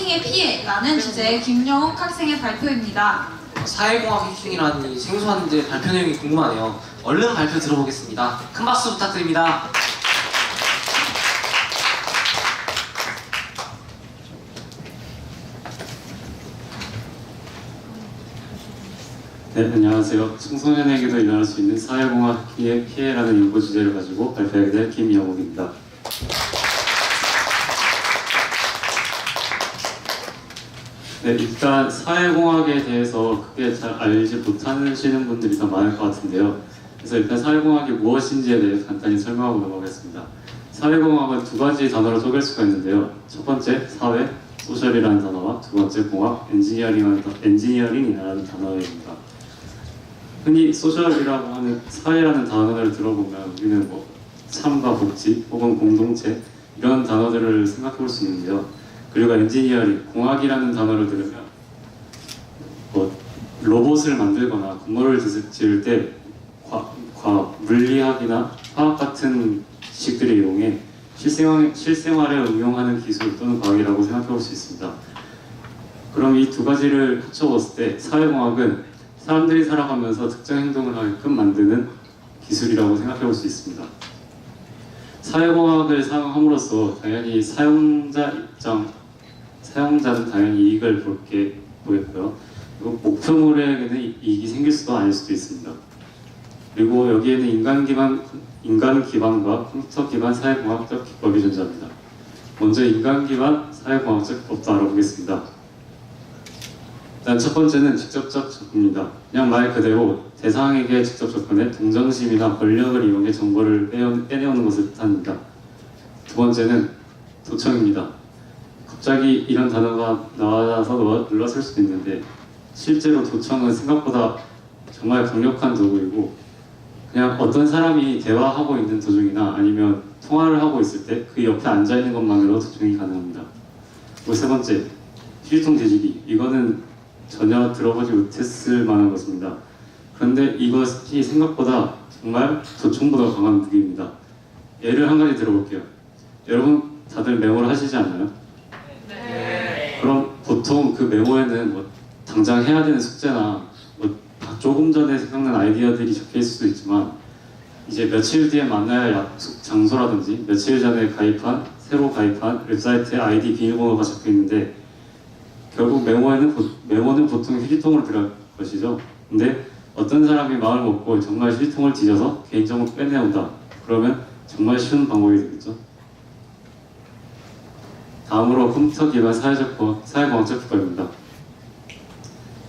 피싱의 피해라는 주제의 김영욱 학생의 발표입니다. 사회공학 이 생소한 데 발표 내용이 궁금하네요. 얼른 발표 들어보겠습니다. 큰 박수 부탁드립니다. 네, 안녕하세요. 청소년에게도 일어날 수 있는 사회공학 피해, 피해라는 연구 주제를 가지고 발표하게 될 김영욱입니다. 네, 일단 사회공학에 대해서 크게 잘 알지 못하시는 분들이 더 많을 것 같은데요. 그래서 일단 사회공학이 무엇인지에 대해 간단히 설명하고 넘어가겠습니다. 사회공학은 두 가지 단어로 쪼갤 수가 있는데요. 첫 번째, 사회, 소셜이라는 단어와 두 번째, 공학, 엔지니어링이라는, 단- 엔지니어링이라는 단어입니다. 흔히 소셜이라고 하는 사회라는 단어를 들어보면 우리는 뭐 삶과 복지 혹은 공동체 이런 단어들을 생각해 볼 수 있는데요. 그리고 엔지니어링, 공학이라는 단어를 들으면 뭐 로봇을 만들거나 건물을 지- 지을 때 과, 과 물리학이나 화학 같은 지식들을 이용해 실생활, 실생활에 응용하는 기술 또는 과학이라고 생각해 볼 수 있습니다. 그럼 이 두 가지를 합쳐봤을 때 사회공학은 사람들이 살아가면서 특정 행동을 하게끔 만드는 기술이라고 생각해 볼 수 있습니다. 사회공학을 사용함으로써 당연히 사용자 입장, 사용자는 당연히 이익을 볼게 보겠고요. 그리고 목표물에게는 이- 이익이 생길 수도 아닐 수도 있습니다. 그리고 여기에는 인간 기반 인간 기반과 컴퓨터 기반 사회공학적 기법이 존재합니다. 먼저 인간 기반 사회공학적 기법도 알아보겠습니다. 일단 첫 번째는 직접적 접근입니다. 그냥 말 그대로 대상에게 직접 접근해 동정심이나 권력을 이용해 정보를 빼내오는 것을 뜻합니다. 두 번째는 도청입니다. 갑자기 이런 단어가 나와서 놀- 놀랐을 수도 있는데 실제로 도청은 생각보다 정말 강력한 도구이고 그냥 어떤 사람이 대화하고 있는 도중이나 아니면 통화를 하고 있을 때 그 옆에 앉아 있는 것만으로 도청이 가능합니다. 그리고 세 번째, 휴지통 뒤지기. 이거는 전혀 들어보지 못했을 만한 것입니다. 그런데 이것이 생각보다 정말 도청보다 강한 무기입니다. 예를 한 가지 들어볼게요. 여러분 다들 메모를 하시지 않나요? 보통 그 메모에는 뭐 당장 해야 되는 숙제나 뭐 조금 전에 생각난 아이디어들이 적혀 있을 수도 있지만 이제 며칠 뒤에 할 약속 장소라든지 며칠 전에 가입한 새로 가입한 웹사이트에 아이디 비밀번호가 적혀 있는데 결국 메모에는 보- 메모는 보통 휴지통으로 들어갈 것이죠. 근데 어떤 사람이 마음을 먹고 정말 휴지통을 뒤져서 개인정보 빼내온다. 그러면 정말 쉬운 방법이 되겠죠. 다음으로 컴퓨터 기반 사회적 기법입니다.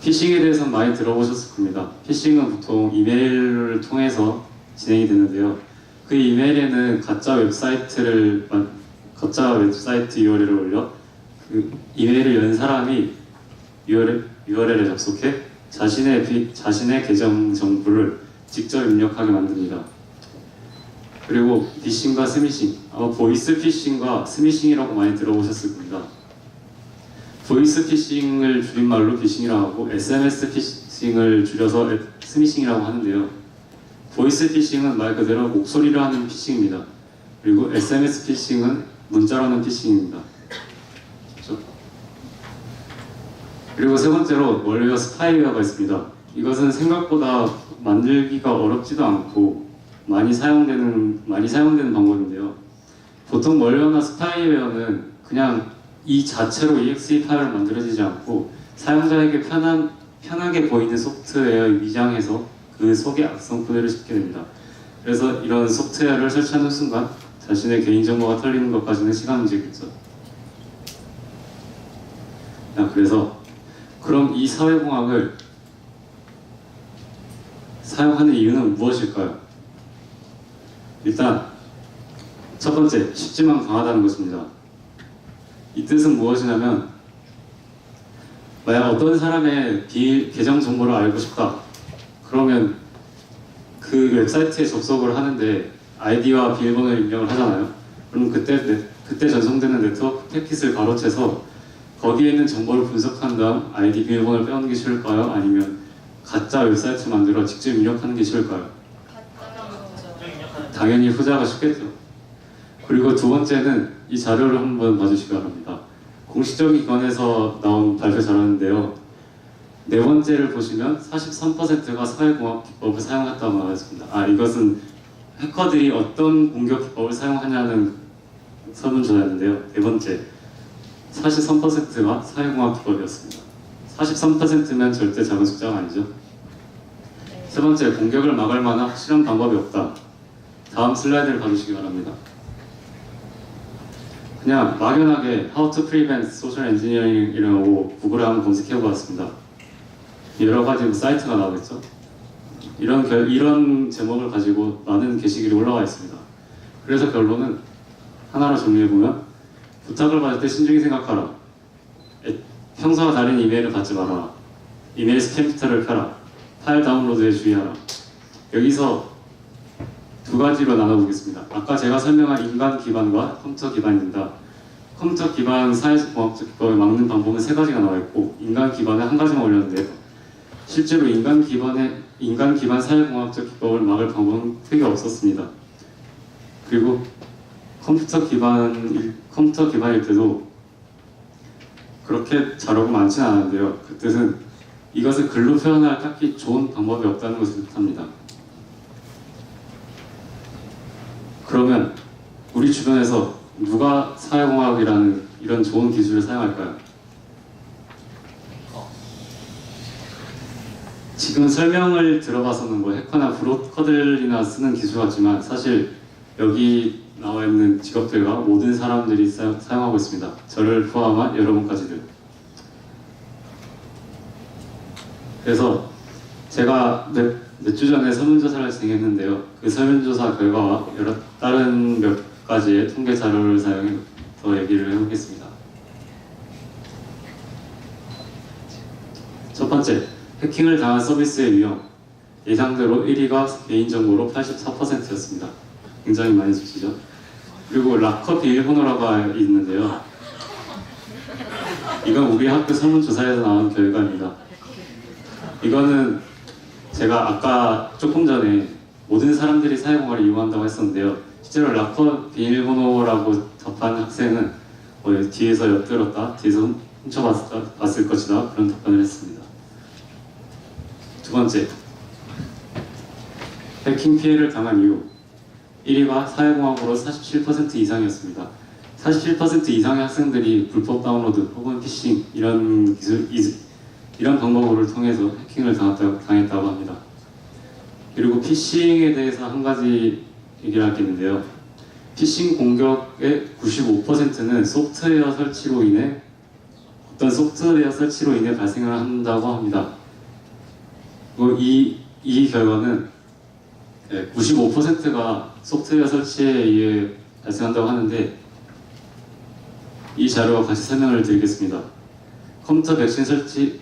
피싱에 대해서 많이 들어보셨을 겁니다. 피싱은 보통 이메일을 통해서 진행이 되는데요. 그 이메일에는 가짜 웹사이트를 만- 가짜 웹사이트 URL을 올려 그 이메일을 연 사람이 URL, URL에 접속해 자신의 비- 자신의 계정 정보를 직접 입력하게 만듭니다. 그리고 피싱과 스미싱, 아마 보이스 피싱과 스미싱이라고 많이 들어보셨을 겁니다. 보이스 피싱을 줄임말로 피싱이라고 하고 SMS 피싱을 줄여서 스미싱이라고 하는데요. 보이스 피싱은 말 그대로 목소리로 하는 피싱입니다. 그리고 SMS 피싱은 문자로 하는 피싱입니다. 그리고 세 번째로 월웨어 스파이웨어가 있습니다. 이것은 생각보다 만들기가 어렵지도 않고 많이 사용되는 많이 사용되는 방법인데요. 보통 월웨어나 스파이웨어는 그냥 이 자체로 exe 파일을 만들어지지 않고 사용자에게 편한 편하게 보이는 소프트웨어에 위장해서 그 속에 악성 코드를 싣게 됩니다. 그래서 이런 소프트웨어를 설치하는 순간 자신의 개인정보가 털리는 것까지는 시간 문제겠죠. 자, 그래서 그럼 이 사회공학을 사용하는 이유는 무엇일까요? 일단 첫 번째 쉽지만 강하다는 것입니다. 이 뜻은 무엇이냐면 만약 어떤 사람의 비, 계정 정보를 알고 싶다 그러면 그 웹사이트에 접속을 하는데 아이디와 비밀번호를 입력을 하잖아요. 그럼 그때 네- 그때 전송되는 네트워크 패킷을 가로채서 거기에 있는 정보를 분석한 다음 아이디 비밀번호를 빼오는 게 쉬울까요? 아니면 가짜 웹사이트 만들어 직접 입력하는 게 쉬울까요? 당연히 후자가 쉽겠죠. 그리고 두 번째는 이 자료를 한번 봐주시기 바랍니다. 공식적인 기관에서 나온 발표 자료인데요. 네 번째를 보시면 43%가 사회공학 기법을 사용했다고 나와있습니다. 아 이것은 해커들이 어떤 공격 기법을 사용하냐는 설문조사였는데요. 네 번째 43%가 사회공학 기법이었습니다. 43%면 절대 작은 숫자가 아니죠. 세 번째 공격을 막을 만한 확실한 방법이 없다. 다음 슬라이드를 봐주시기 바랍니다. 그냥 막연하게 How to Prevent Social Engineering이라고 구글에 한번 검색해보았습니다. 여러 가지 뭐 사이트가 나오겠죠. 이런 결, 이런 제목을 가지고 많은 게시글이 올라와 있습니다. 그래서 결론은 하나로 정리해 보면 부탁을 받을 때 신중히 생각하라. 에, 평소와 다른 이메일을 받지 말아라. 이메일 스팸 필터를 켜라. 파일 다운로드에 주의하라. 여기서 두 가지로 나눠보겠습니다. 아까 제가 설명한 인간 기반과 컴퓨터 기반입니다. 컴퓨터 기반 사회공학적 기법을 막는 방법은 세 가지가 나와 있고 인간 기반에 한 가지만 올렸는데요. 실제로 인간 기반의 인간 기반 사회공학적 기법을 막을 방법은 크게 없었습니다. 그리고 컴퓨터 기반 컴퓨터 기반일 때도 그렇게 자료가 많지는 않은데요. 그 뜻은 이것을 글로 표현할 딱히 좋은 방법이 없다는 것을 뜻합니다. 그러면 우리 주변에서 누가 사회공학이라는 이런 좋은 기술을 사용할까요? 지금 설명을 들어봐서는 뭐 해커나 브로커들이나 쓰는 기술 같지만 사실 여기 나와 있는 직업들과 모든 사람들이 사, 사용하고 있습니다. 저를 포함한 여러분까지들. 그래서 제가 몇 몇 주 전에 설문조사를 진행했는데요. 그 설문조사 결과와 여러 다른 몇 가지의 통계 자료를 사용해 더 얘기를 해보겠습니다. 첫 번째, 해킹을 당한 서비스의 위험. 예상대로 1위가 개인정보로 84%였습니다. 굉장히 많이 수치죠. 그리고 락커 비밀번호라고 있는데요. 이건 우리 학교 설문조사에서 나온 결과입니다. 이거는 제가 아까 조금 전에 모든 사람들이 사회공학을 이용한다고 했었는데요. 실제로 락커 비밀번호라고 답한 학생은 뭐 뒤에서 엿들었다, 뒤에서 훔쳐봤을 것이다 그런 답변을 했습니다. 두 번째, 해킹 피해를 당한 이유 1위가 사회공학으로 47% 이상이었습니다. 47% 이상의 학생들이 불법 다운로드 혹은 피싱 이런 기술 이- 이런 방법을 통해서 해킹을 당했다고 합니다. 그리고 피싱에 대해서 한 가지 얘기를 할게 있는데요. 피싱 공격의 95%는 소프트웨어 설치로 인해 어떤 소프트웨어 설치로 인해 발생을 한다고 합니다. 이, 이 결과는 95%가 소프트웨어 설치에 의해 발생한다고 하는데 이 자료와 같이 설명을 드리겠습니다. 컴퓨터 백신 설치,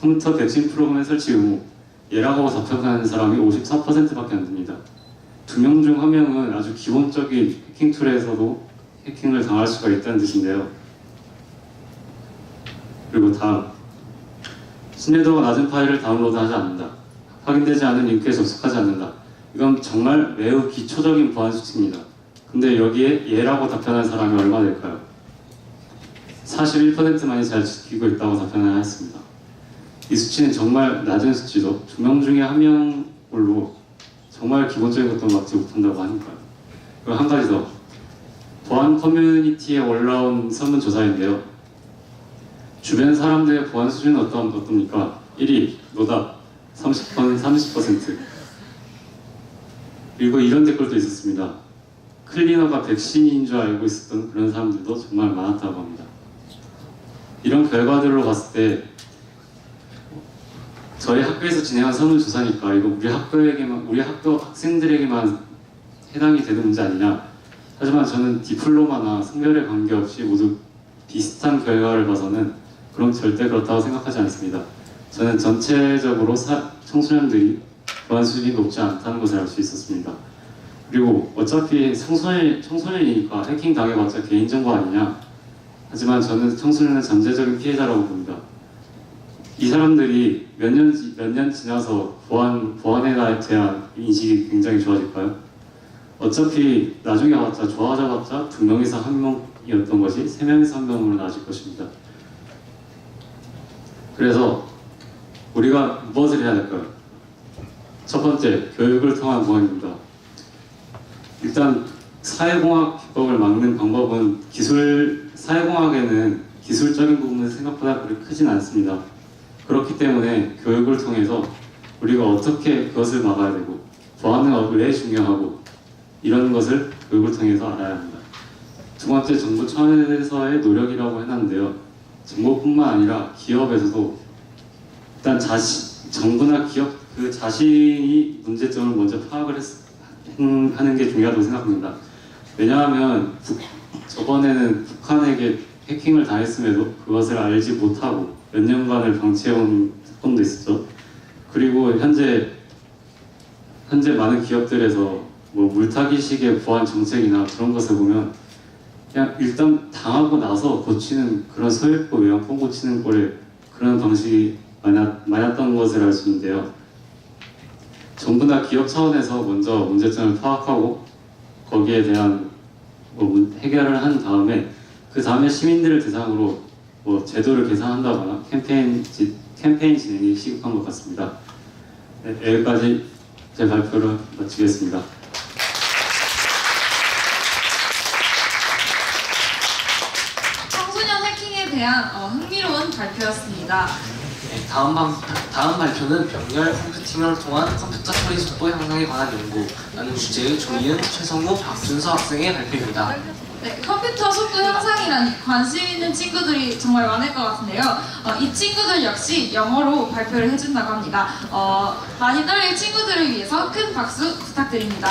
컴퓨터 백신 프로그램 설치 의무 예라고 답변하는 사람이 54%밖에 안 됩니다. 두 명 중 한 명은 아주 기본적인 해킹 툴에서도 해킹을 당할 수가 있다는 뜻인데요. 그리고 다음 신뢰도가 낮은 파일을 다운로드하지 않는다. 확인되지 않은 링크에 접속하지 않는다. 이건 정말 매우 기초적인 보안 수칙입니다. 근데 여기에 예라고 답변한 사람이 얼마 될까요? 41%만이 잘 지키고 있다고 답변을 했습니다. 이 수치는 정말 낮은 수치죠. 두명 중에 한 명으로 정말 기본적인 것도 막지 못한다고 하니까요. 그리고 한 가지 더. 보안 커뮤니티에 올라온 설문조사인데요. 주변 사람들의 보안 수준은 어떤, 어떻습니까? 1위, 노답, 30번, 30%. 그리고 이런 댓글도 있었습니다. 클리너가 백신인 줄 알고 있었던 그런 사람들도 정말 많았다고 합니다. 이런 결과들로 봤을 때 저희 학교에서 진행한 설문조사니까 이거 우리 학교에게만 우리 학교 학생들에게만 해당이 되는 문제 아니냐. 하지만 저는 디플로마나 성별에 관계없이 모두 비슷한 결과를 봐서는 그럼 절대 그렇다고 생각하지 않습니다. 저는 전체적으로 사, 청소년들이 보안 수준이 높지 않다는 것을 알 수 있었습니다. 그리고 어차피 청소년, 청소년이니까 해킹 당해봤자 개인정보 아니냐. 하지만 저는 청소년은 잠재적인 피해자라고 봅니다 이 사람들이 몇 년 몇 년 지나서 보안 보안에 대한 인식이 굉장히 좋아질까요? 어차피 나중에 봤자 좋아져봤자 두 명에서 한명 명이었던 것이 세 명에서 한 명으로 나아질 것입니다. 그래서 우리가 무엇을 해야 될까요? 첫 번째, 교육을 통한 보완입니다. 일단 사회공학 기법을 막는 방법은 기술 사회공학에는 기술적인 부분은 생각보다 그리 크진 않습니다. 그렇기 때문에 교육을 통해서 우리가 어떻게 그것을 막아야 되고 보안은 왜 중요하고 이런 것을 교육을 통해서 알아야 합니다. 두 번째 정부 차원에서의 노력이라고 해놨는데요. 정부뿐만 아니라 기업에서도 일단 자시, 정부나 기업 그 자신이 문제점을 먼저 파악을 했, 음, 하는 게 중요하다고 생각합니다. 왜냐하면 북- 저번에는 북한에게 해킹을 당했음에도 그것을 알지 못하고 몇 년간을 방치해온 사건도 있었죠. 그리고 현재 현재 많은 기업들에서 뭐 물타기식의 보안 정책이나 그런 것을 보면 그냥 일단 당하고 나서 고치는 그런 소액보 외환폰 고치는 꼴에 그런 방식이 많았, 많았던 것을 알 수 있는데요. 정부나 기업 차원에서 먼저 문제점을 파악하고 거기에 대한 뭐 문- 해결을 한 다음에 그 다음에 시민들을 대상으로 뭐 제도를 개선한다거나 캠페인 지, 캠페인 진행이 시급한 것 같습니다. 네, 여기까지 제 발표를 마치겠습니다. 청소년 해킹에 대한 어, 흥미로운 발표였습니다. 네, 다음, 방, 다음 발표는 병렬 컴퓨팅을 통한 컴퓨터 처리 속도 향상에 관한 연구라는 주제의 조이은, 최성우, 박준서 학생의 발표입니다. 네, 컴퓨터 속도 향상이란 관심 있는 친구들이 정말 많을 것 같은데요. 어, 이 친구들 역시 영어로 발표를 해준다고 합니다. 어, 많이 떨릴 친구들을 위해서 큰 박수 부탁드립니다.